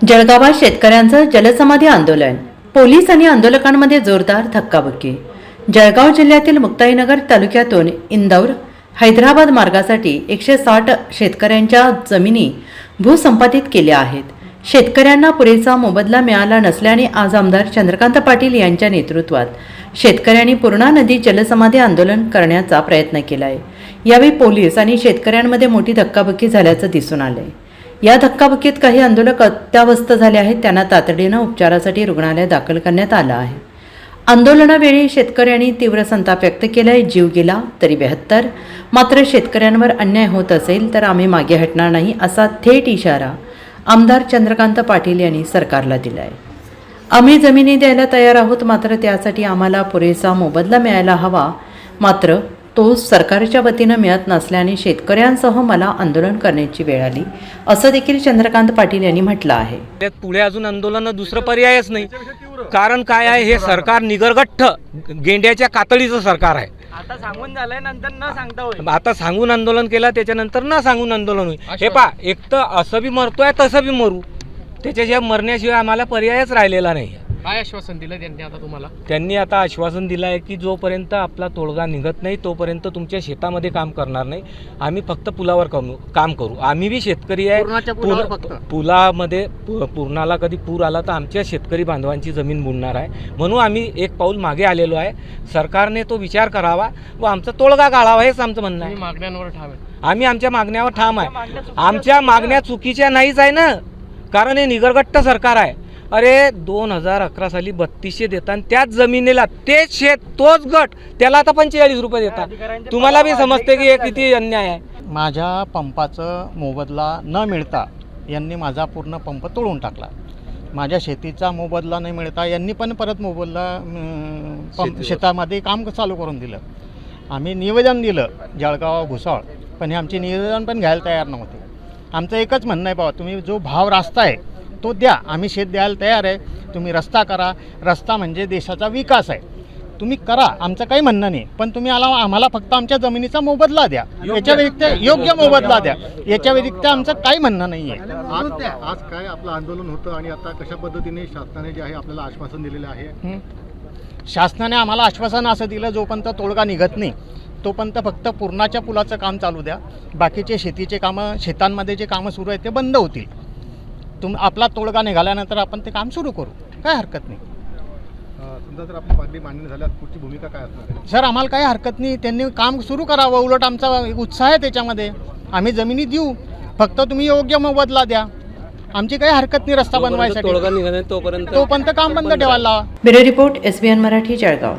जळगावात शेतकऱ्यांचं जलसमाधी आंदोलन. पोलीस आणि आंदोलकांमध्ये जोरदार धक्काबुक्की. जळगाव जिल्ह्यातील मुक्ताईनगर तालुक्यातून इंदौर हैदराबाद मार्गासाठी एकशे साठ शेतकऱ्यांच्या जमिनी भूसंपादित केल्या आहेत. शेतकऱ्यांना पुरेसा मोबदला मिळाला नसल्याने आज आमदार चंद्रकांत पाटील यांच्या नेतृत्वात शेतकऱ्यांनी पूर्णा नदी जलसमाधी आंदोलन करण्याचा प्रयत्न केला आहे यावेळी पोलीस आणि शेतकऱ्यांमध्ये मोठी धक्काबुक्की झाल्याचं दिसून आलं आहे या धक्काबुक्कीत काही आंदोलक अत्यावस्थ झाले आहेत. त्यांना तातडीनं उपचारासाठी रुग्णालयात दाखल करण्यात आलं आहे. आंदोलनावेळी शेतकऱ्यांनी तीव्र संताप व्यक्त केलाय. जीव गेला तरी बेहत्तर. मात्र शेतकऱ्यांवर अन्याय होत असेल तर आम्ही मागे हटणार नाही असा थेट इशारा आमदार चंद्रकांत पाटील यांनी सरकारला दिलाय. आम्ही जमिनी द्यायला तयार आहोत. मात्र त्यासाठी आम्हाला पुरेसा मोबदला मिळायला हवा. मात्र तो सरकारच्या वतीनं मिळत नसल्याने शेतकऱ्यांसह मला आंदोलन करण्याची वेळ आली. असं देखील चंद्रकांत पाटील यांनी म्हटलं आहे. त्यात पुढे अजून आंदोलन दुसरं पर्यायच नाही. कारण काय आहे हे सरकार निगरगठ्ठ गेंड्याच्या कातडीचं सरकार आहे. आता सांगून झालंय नंतर न सांगता आता सांगून आंदोलन केलं त्याच्यानंतर न सांगून आंदोलन होईल. हे पा एक तर असं बी मरतोय तसं बी मरू. त्याच्याशिवाय मरण्याशिवाय आम्हाला पर्यायच राहिलेला नाही काय आश्वासन दिलं त्यांनी आता तुम्हाला? त्यांनी आता आश्वासन दिलं आहे की जोपर्यंत आपला तोडगा निघत नाही तोपर्यंत तुमच्या शेतामध्ये काम करणार नाही. आम्ही फक्त पुलावर करू काम करू. आम्ही बी शेतकरी आहे. पूर-? पुलामध्ये पूर्णाला कधी पूर आला तर आमच्या शेतकरी बांधवांची जमीन बुडणार आहे. म्हणून आम्ही एक पाऊल मागे आलेलो आहे. सरकारने तो विचार करावा व आमचा तोडगा काढावा हेच आमचं म्हणणं आहे. मागण्यांवर ठाम आहे. आम्ही आमच्या मागण्यावर ठाम आहे. आमच्या मागण्या चुकीच्या नाहीच आहे ना? कारण हे निगरगट्ट सरकार आहे. अरे दोन हजार अकरा साली बत्तीसशे देतात त्याच जमिनीला तेच शेत तोच गट त्याला आता पंचेचाळीस रुपये देतात. तुम्हाला बी समजते की हे किती अन्याय आहे. माझ्या पंपाचं मोबदला न मिळता यांनी माझा पूर्ण पंप तोडून टाकला. माझ्या शेतीचा मोबदला नाही मिळता यांनी पण परत मोबदला शेतामध्ये काम चालू करून दिलं. आम्ही निवेदन दिलं जळगाव भुसावळ पण हे आमचे निवेदन पण घ्यायला तयार नव्हते. आमचं एकच म्हणणं आहे बाबा तुम्ही जो भाव रास्ता आहे तो द्या. आम्ही शेत द्यायला तयार आहे. तुम्ही रस्ता करा. रस्ता म्हणजे देशाचा विकास आहे. तुम्ही करा. आमचं काही म्हणणं नाही. पण तुम्ही आला आम्हाला फक्त आमच्या जमिनीचा मोबदला द्या. याच्या व्यतिरिक्त योग्य मोबदला द्या. याच्या व्यतिरिक्त आमचं काही म्हणणं नाही आहे आज आज काय आपलं आंदोलन होतं आणि आता कशा पद्धतीने शासनाने जे आहे आपल्याला आश्वासन दिलेलं आहे. शासनाने आम्हाला आश्वासन असं दिलं जोपर्यंत तोडगा निघत नाही तोपर्यंत फक्त पूर्णाच्या पुलाचं काम चालू द्या. बाकीचे शेतीचे कामं शेतांमध्ये जे कामं सुरू आहेत ते बंद होतील. तुम आपला तोडगा निघाल्यानंतर आपण ते काम सुरू करू. काय हरकत नाही. अं, समजा जर आपली मागणी मान्य झाल्यास पुढची भूमिका काय असणार? आहे सर आम्हाला काही हरकत नाही. त्यांनी काम सुरू करावं. उलट आमचा उत्साह आहे त्याच्यामध्ये. आम्ही जमिनी देऊ. फक्त तुम्ही योग्य मोबदला द्या. आमची काही हरकत नाही रस्ता बनवायसाठी. तोडगा निघत नाही तोपर्यंत तोपर्यंत काम बंद ठेवायला लावा. Bureau report SBN Marathi Jalgaon.